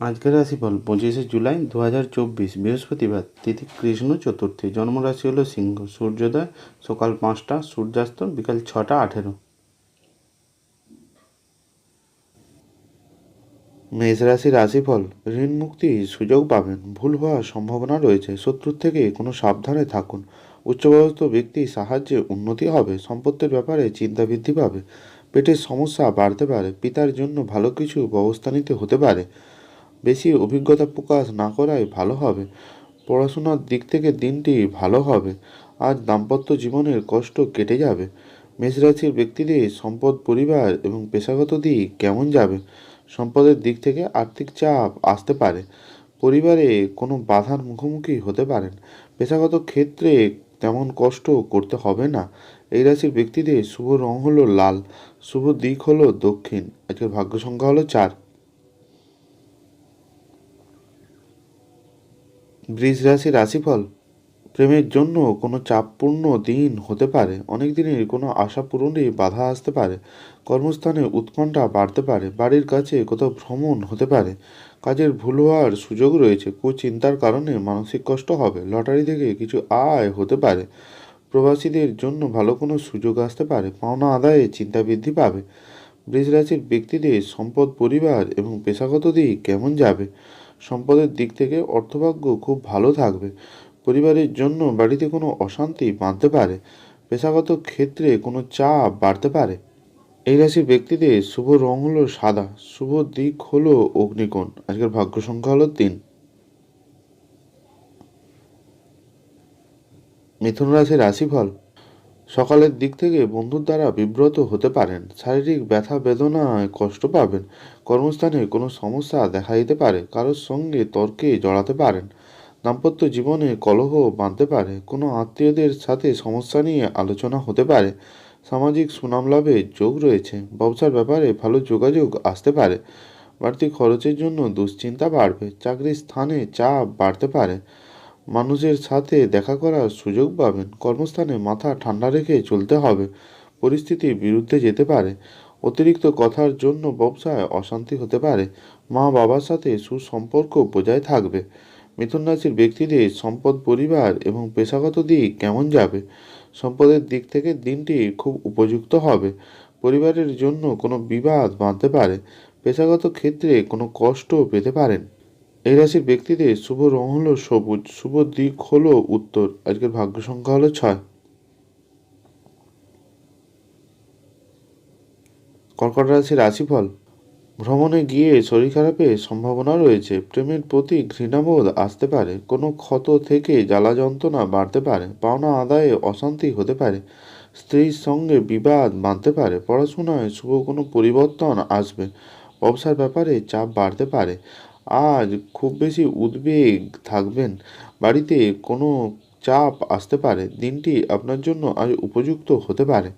আজকের রাশিফল পঁচিশে জুলাই দু হাজার চব্বিশ বৃহস্পতিবার, তিথি কৃষ্ণ চতুর্থী, জন্মরাশি হলো সিংহ, সূর্যোদয় সকাল পাঁচটা, সূর্যাস্ত বিকাল ছটা, আঠেরো। মেষ রাশি রাশিফল, ঋণ মুক্তি সুযোগ পাবেন, ভুল হওয়ার সম্ভাবনা রয়েছে, শত্রুর থেকে কোনো সাবধানে থাকুন। উচ্চবয়স্ক ব্যক্তি সাহায্যে উন্নতি হবে, সম্পত্তির ব্যাপারে চিন্তা বৃদ্ধি পাবে, পেটের সমস্যা বাড়তে পারে, পিতার জন্য ভালো কিছু ব্যবস্থা নিতে হতে পারে। বেশি অভিজ্ঞতা প্রকাশ না করাই ভালো হবে। পড়াশোনার দিক থেকে দিনটি ভালো হবে। আজ দাম্পত্য জীবনের কষ্ট কেটে যাবে। মেষরাশির ব্যক্তিদের সম্পদ, পরিবার এবং পেশাগত দিক কেমন যাবে? সম্পদের দিক থেকে আর্থিক চাপ আসতে পারে। পরিবারে কোনো বাধার মুখোমুখি হতে পারেন। পেশাগত ক্ষেত্রে তেমন কষ্ট করতে হবে না। এই রাশির ব্যক্তিদের শুভ রং হলো লাল, শুভ দিক হলো দক্ষিণ। আজকের ভাগ্য সংখ্যা হলো চার। বৃষ রাশি রাশিফল, প্রেমের জন্য কোনো চাপপূর্ণ দিন হতে পারে। অনেক দিনের কোনো আশা পূরণে বাধা আসতে পারে। কর্মস্থানে উৎকণ্ঠা বাড়তে পারে। বাড়ির কাছে কোথাও ভ্রমণ হতে পারে। কাজের ভুল হওয়ার সুযোগ রয়েছে। কুচিন্তার কারণে মানসিক কষ্ট হবে। লটারি থেকে কিছু আয় হতে পারে। প্রবাসীদের জন্য ভালো কোনো সুযোগ আসতে পারে। পাওনা আদায়ে চিন্তা বৃদ্ধি পাবে। বৃষ রাশির ব্যক্তিদের সম্পদ, পরিবার এবং পেশাগত দিক কেমন যাবে? সম্পদের দিক থেকে অর্থভাগ্য খুব ভালো থাকবে। পরিবারের জন্য বাড়িতে কোনো অশান্তি বাঁধতে পারে। পেশাগত ক্ষেত্রে কোনো চাপ বাড়তে পারে। এই রাশির ব্যক্তিদের শুভ রং হলো সাদা, শুভ দিক হলো অগ্নিকোণ। আজকের ভাগ্য সংখ্যা হলো তিন। মিথুন রাশির রাশিফল সকালের দিক থেকে বন্ধুর দ্বারা বিব্রত হতে পারেন। শারীরিক ব্যথা, বেদনায় কষ্ট পাবেন। কর্মস্থানে কোনো সমস্যা দেখা দিতে পারে। কারোর সঙ্গে তর্কে জড়াতে পারেন। দাম্পত্য জীবনে কলহ বাঁধতে পারে। কোনো আত্মীয়দের সাথে সমস্যা নিয়ে আলোচনা হতে পারে। সামাজিক সুনাম লাভে যোগ রয়েছে। ব্যবসার ব্যাপারে ভালো যোগাযোগ আসতে পারে। বাড়তি খরচের জন্য দুশ্চিন্তা বাড়বে। চাকরির স্থানে চাপ বাড়তে পারে। মানুষের সাথে দেখা করার সুযোগ পাবেন। কর্মস্থানে মাথা ঠান্ডা রেখে চলতে হবে। পরিস্থিতির বিরুদ্ধে যেতে পারে। অতিরিক্ত কথার জন্য ব্যবসায় অশান্তি হতে পারে। মা বাবার সাথে সুসম্পর্ক বজায় থাকবে। মিথুন রাশির ব্যক্তিদের সম্পদ পরিবার এবং পেশাগত দিক কেমন যাবে? সম্পদের দিক থেকে দিনটি খুব উপযুক্ত হবে। পরিবারের জন্য কোনো বিবাদ বাঁধতে পারে। পেশাগত ক্ষেত্রে কোনো কষ্ট পেতে পারেন। এই রাশির ব্যক্তিদের শুভ রং হলো সবুজ, শুভ দিক হলো উত্তর। আজকের ভাগ্য সংখ্যা হলো ছয়। কর্কট রাশির রাশিফল। ভ্রমণে গিয়ে শরীর খারাপের সম্ভাবনা রয়েছে। প্রেমের প্রতি ঘৃণাবোধ আসতে পারে। কোনো ক্ষত থেকে জ্বালা যন্ত্রণা বাড়তে পারে। পাওনা আদায়ে অশান্তি হতে পারে। স্ত্রীর সঙ্গে বিবাদ বাঁধতে পারে। পড়াশোনায় শুভ কোনো পরিবর্তন আসবে। ব্যবসার ব্যাপারে চাপ বাড়তে পারে। আজ খুব বেশি উদ্বেগ থাকবেন। বাড়িতে কোনো চাপ আসতে পারে। দিনটি আপনার জন্য আজ উপযুক্ত হতে পারে।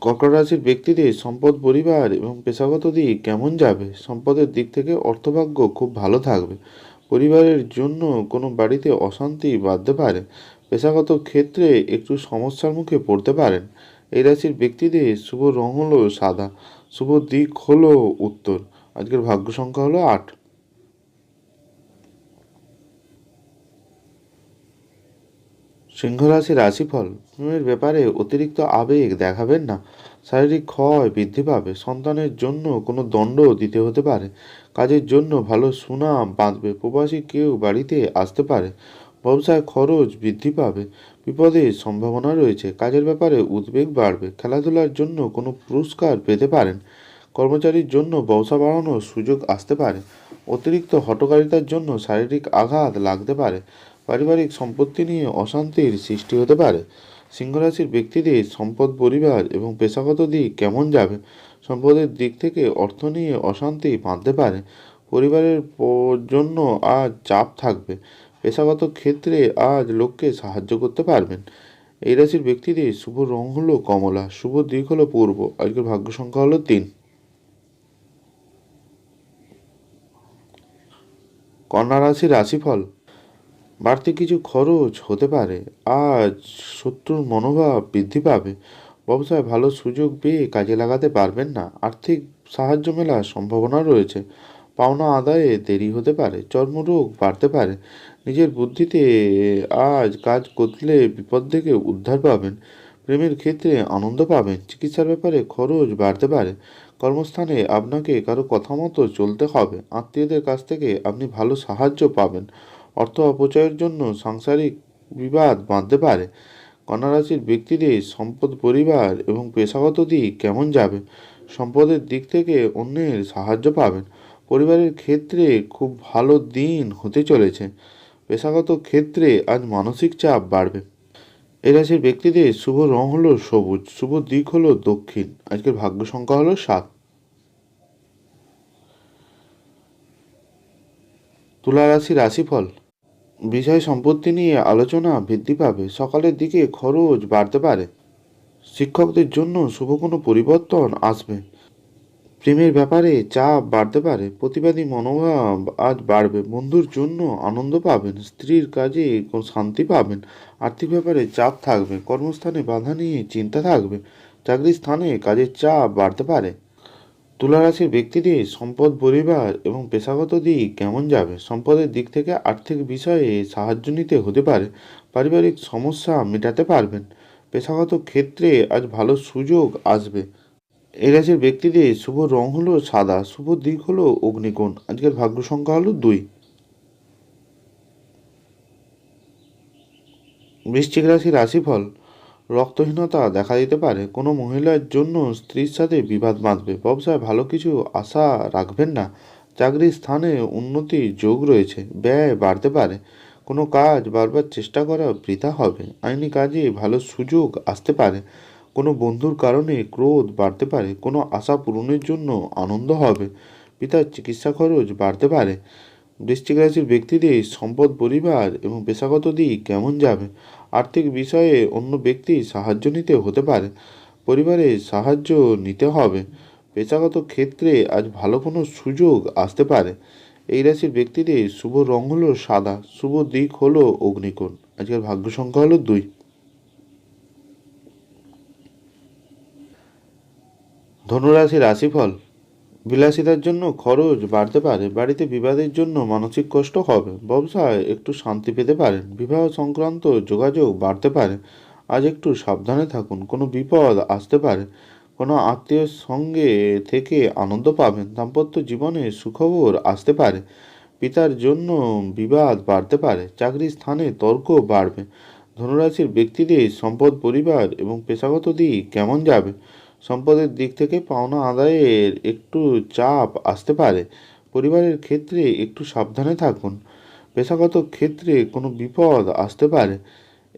কর্কট রাশির ব্যক্তিদের সম্পদ, পরিবার এবং পেশাগত দিক কেমন যাবে? সম্পদের দিক থেকে অর্থভাগ্য খুব ভালো থাকবে। পরিবারের জন্য কোনো বাড়িতে অশান্তি বাঁধতে পারে। পেশাগত ক্ষেত্রে একটু সমস্যার মুখে পড়তে পারেন। এই রাশির ব্যক্তিদের শুভ রং হলো সাদা, শুভ দিক হলো উত্তর। আজকের ভাগ্য সংখ্যা হলো আট। সিংহ রাশি রাশিফল। প্রেমের ব্যাপারে অতিরিক্ত আবেগ দেখাবেন না। শারীরিক ক্ষয় বৃদ্ধি পাবে। সন্তানের জন্য কোনো দণ্ড দিতে হতে পারে। কাজের জন্য ভালো সুনাম বাঁধবে। প্রবাসী কেউ বাড়িতে আসতে পারে। ব্যবসায় খরচ বৃদ্ধি পাবে। বিপদের সম্ভাবনা রয়েছে। কাজের ব্যাপারে উদ্বেগ বাড়বে। খেলাধুলার জন্য কোনো পুরস্কার পেতে পারেন। কর্মচারীর জন্য ব্যবসা বাড়ানোর সুযোগ আসতে পারে। অতিরিক্ত হটকারিতার জন্য শারীরিক আঘাত লাগতে পারে। পারিবারিক সম্পত্তি নিয়ে অশান্তির সৃষ্টি হতে পারে। সিংহরাশির ব্যক্তিদের সম্পদ পরিবার এবং পেশাগত দিক কেমন যাবে? সম্পদের দিক থেকে অর্থ নিয়ে অশান্তি বাঁধতে পারে। পরিবারের জন্য আজ চাপ থাকবে। পেশাগত ক্ষেত্রে আজ লোককে সাহায্য করতে পারবেন। এই রাশির ব্যক্তিদের শুভ রং হলো কমলা, শুভ দিক হলো পূর্ব। আজকের ভাগ্য সংখ্যা হলো তিন। কন্যা রাশির রাশিফল বাড়তি কিছু খরচ হতে পারে। আজ শত্রুর মনোভাব বৃদ্ধি পাবে। ব্যবসায় ভালো সুযোগ পেয়ে কাজে লাগাতে পারবেন না। আর্থিক সাহায্য মেলার সম্ভাবনা রয়েছে। পাওনা আদায়ে দেরি হতে পারে, চর্মরোগ বাড়তে পারে। নিজের বুদ্ধিতে আজ কাজ করলে বিপদ থেকে উদ্ধার পাবেন। প্রেমের ক্ষেত্রে আনন্দ পাবেন। চিকিৎসার ব্যাপারে খরচ বাড়তে পারে। কর্মস্থানে আপনাকে কারও কথা মতো চলতে হবে। আত্মীয়দের কাছ থেকে আপনি ভালো সাহায্য পাবেন। অর্থ অপচয়ের জন্য সাংসারিক বিবাদ বাঁধতে পারে। কন্যা রাশির ব্যক্তিদের সম্পদ, পরিবার এবং পেশাগত দিক কেমন যাবে? সম্পদের দিক থেকে অন্যের সাহায্য পাবেন। পরিবারের ক্ষেত্রে খুব ভালো দিন হতে চলেছে। পেশাগত ক্ষেত্রে আজ মানসিক চাপ বাড়বে। এই রাশির ব্যক্তিদের শুভ রং হলো সবুজ, শুভ দিক হলো দক্ষিণ। আজকের ভাগ্য সংখ্যা হলো সাত। তুলা রাশি রাশিফল বিষয় সম্পত্তি নিয়ে আলোচনা বৃদ্ধি পাবে। সকালের দিকে খরচ বাড়তে পারে। শিক্ষকদের জন্য শুভ কোনো পরিবর্তন আসবে। প্রেমের ব্যাপারে চাপ বাড়তে পারে। প্রতিবাদী মনোভাব আজ বাড়বে। বন্ধুর জন্য আনন্দ পাবেন। স্ত্রীর কাজে শান্তি পাবেন। আর্থিক ব্যাপারে চাপ থাকবে। কর্মস্থানে বাধা নিয়ে চিন্তা থাকবে। চাকরির স্থানে কাজের চাপ বাড়তে পারে। তুলা রাশির ব্যক্তিদের সম্পদ, পরিবার এবং পেশাগত দিক কেমন যাবে? সম্পদের দিক থেকে আর্থিক বিষয়ে সাহায্য নিতে হতে পারে। পারিবারিক সমস্যা মেটাতে পারবেন। পেশাগত ক্ষেত্রে আজ ভালো সুযোগ আসবে। এই রাশির ব্যক্তিদের শুভ রং হলো সাদা, শুভ দিক হলো অগ্নিকোণ। আজকের ভাগ্য সংখ্যা হলো দুই। বৃশ্চিক রাশির রাশিফল রক্তহীনতা দেখা দিতে পারে। কোনো মহিলার জন্য স্ত্রীর সাথে বিবাদ বাঁধবে। ব্যবসায় ভালো কিছু আশা রাখবেন না। চাকরির স্থানে উন্নতির যোগ রয়েছে। ব্যয় বাড়তে পারে। কোনো কাজ বারবার চেষ্টা করা বৃথা হবে। আইনি কাজে ভালো সুযোগ আসতে পারে। কোনো বন্ধুর কারণে ক্রোধ বাড়তে পারে। কোনো আশা পূরণের জন্য আনন্দ হবে। পিতার চিকিৎসা খরচ বাড়তে পারে। বৃশ্চিক রাশির ব্যক্তিদের সম্পদ, পরিবার এবং পেশাগত দিক কেমন যাবে? আর্থিক বিষয়ে অন্য ব্যক্তি সাহায্য নিতে হতে পারে। পরিবারে সাহায্য নিতে হবে। পেশাগত ক্ষেত্রে আজ ভালো কোনো সুযোগ আসতে পারে। এই রাশির ব্যক্তিদের শুভ রং হলো সাদা, শুভ দিক হলো অগ্নিকোণ। আজকের ভাগ্য সংখ্যা হলো দুই। ধনুরাশি রাশিফল বিলাসিতার জন্য খরচ বাড়তে পারে, বাড়িতে বিবাদের জন্য মানসিক কষ্ট হবে। ব্যবসায় একটু শান্তি পেতে পারেন, বিবাহ সংক্রান্ত যোগাযোগ বাড়তে পারে। আজ একটু সাবধানে থাকুন, কোনো বিপদ আসতে পারে। কোনো আত্মীয়ের সঙ্গে থেকে আনন্দ পাবেন, দাম্পত্য জীবনে সুখবর আসতে পারে। পিতার জন্য বিবাদ বাড়তে পারে, চাকরির স্থানে তর্ক বাড়বে। ধনুরাশির ব্যক্তিদের সম্পদ, পরিবার এবং পেশাগত দিক কেমন যাবে? সম্পদের দিক থেকে পাওনা আদায়ের একটু চাপ আসতে পারে। পরিবারের ক্ষেত্রে একটু সাবধানে থাকুন। পেশাগত ক্ষেত্রে কোনো বিপদ আসতে পারে।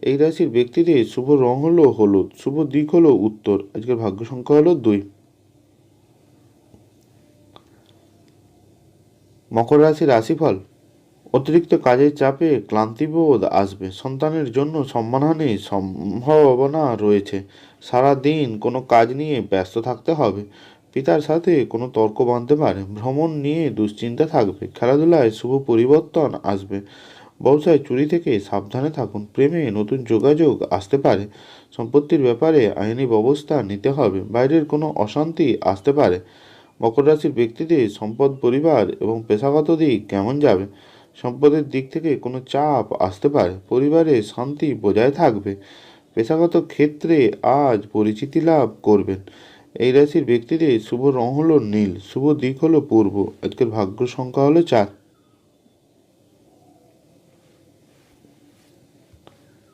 এই রাশির ব্যক্তিদের শুভ রং হলো হলুদ, শুভ দিক হলো উত্তর। আজকের ভাগ্য সংখ্যা হলো দুই। মকর রাশি রাশিফল অতিরিক্ত কাজের চাপে ক্লান্তিবোধ আসবে। সন্তানের জন্য সম্মানহানি সম্ভাবনা রয়েছে। সারা দিন কোনো কাজ নিয়ে ব্যস্ত থাকতে হবে। পিতার সাথে কোনো তর্ক বাঁধতে পারে। ভ্রমণ নিয়ে দুশ্চিন্তা থাকবে। খেলাধুলায় শুভ পরিবর্তন আসবে। ব্যবসায় চুরি থেকে সাবধানে থাকুন। প্রেমে নতুন যোগাযোগ আসতে পারে। সম্পত্তির ব্যাপারে আইনি ব্যবস্থা নিতে হবে। বাইরের কোনো অশান্তি আসতে পারে। মকর রাশির ব্যক্তিদের সম্পদ, পরিবার এবং পেশাগত দিক কেমন যাবে? সম্পদের দিক থেকে কোনো চাপ আসতে পারে। পরিবারে শান্তি বজায় থাকবে। পেশাগত ক্ষেত্রে আজ পরিচিতি লাভ করবেন। এই রাশির ব্যক্তিদের শুভ রং হলো নীল, শুভ দিক হলো পূর্ব। আজকের ভাগ্য সংখ্যা হলো চার।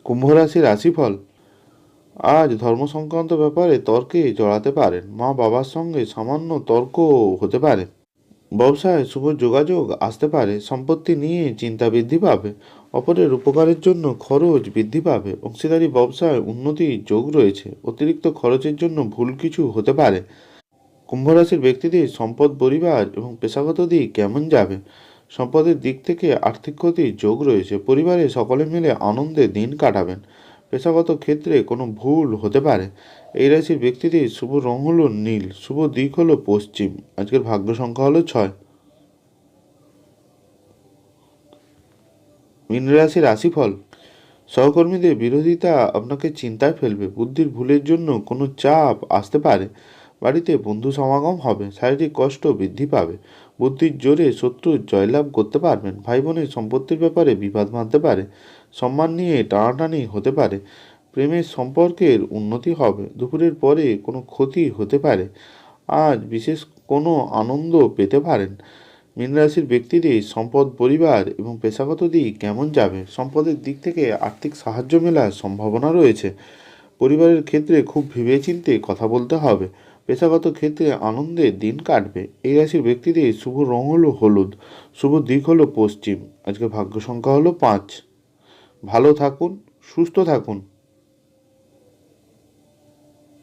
কুম্ভ রাশির রাশিফল। আজ ধর্ম সংক্রান্ত ব্যাপারে তর্কে জড়াতে পারেন। মা বাবার সঙ্গে সামান্য তর্ক হতে পারে। ব্যবসায় শুভ যোগাযোগ আসতে পারে, সম্পত্তি নিয়ে চিন্তা বৃদ্ধি পাবে, অপরের উপকারের জন্য খরচ বৃদ্ধি পাবে, অংশীদারি ব্যবসায় উন্নতির যোগ রয়েছে, অতিরিক্ত খরচের জন্য ভুল কিছু হতে পারে। কুম্ভ রাশির ব্যক্তিদের সম্পদ, পরিবার এবং পেশাগত দিক কেমন যাবে? সম্পদের দিক থেকে আর্থিক ক্ষতির যোগ রয়েছে, পরিবারে সকলে মিলে আনন্দে দিন কাটাবেন, পেশাগত ক্ষেত্রে কোনো ভুল হতে পারে। এই রাশির ব্যক্তিদের শুভ রং হলো নীল, শুভ দিক হলো পশ্চিম। আজকের ভাগ্য সংখ্যা হলো ছয়। মীন রাশির রাশিফল। সহকর্মীদের বিরোধিতা আপনাকে চিন্তায় ফেলবে, বুদ্ধির ভুলের জন্য কোনো চাপ আসতে পারে। বাড়িতে বন্ধু সমাগম হবে, শারীরিক কষ্ট বৃদ্ধি পাবে, বুদ্ধির জোরে শত্রুর জয়লাভ করতে পারবেন, ভাই বোনের সম্পত্তির ব্যাপারে বিবাদ বাঁধতে পারে, সম্মান নিয়ে টানাটানি হতে পারে প্রেমের সম্পর্কের উন্নতি হবে। দুপুরের পরে কোনো ক্ষতি হতে পারে। আজ বিশেষ কোনো আনন্দ পেতে পারেন। মীন রাশির ব্যক্তিদের সম্পদ, পরিবার এবং পেশাগত দিক কেমন যাবে? সম্পদের দিক থেকে আর্থিক সাহায্য মেলার সম্ভাবনা রয়েছে। পরিবারের ক্ষেত্রে খুব ভেবেচিন্তে কথা বলতে হবে। পেশাগত ক্ষেত্রে আনন্দের দিন কাটবে। এই রাশির ব্যক্তিদের শুভ রং হলো হলুদ, শুভ দিক হলো পশ্চিম। আজকে ভাগ্য সংখ্যা হলো পাঁচ। ভালো থাকুন, সুস্থ থাকুন।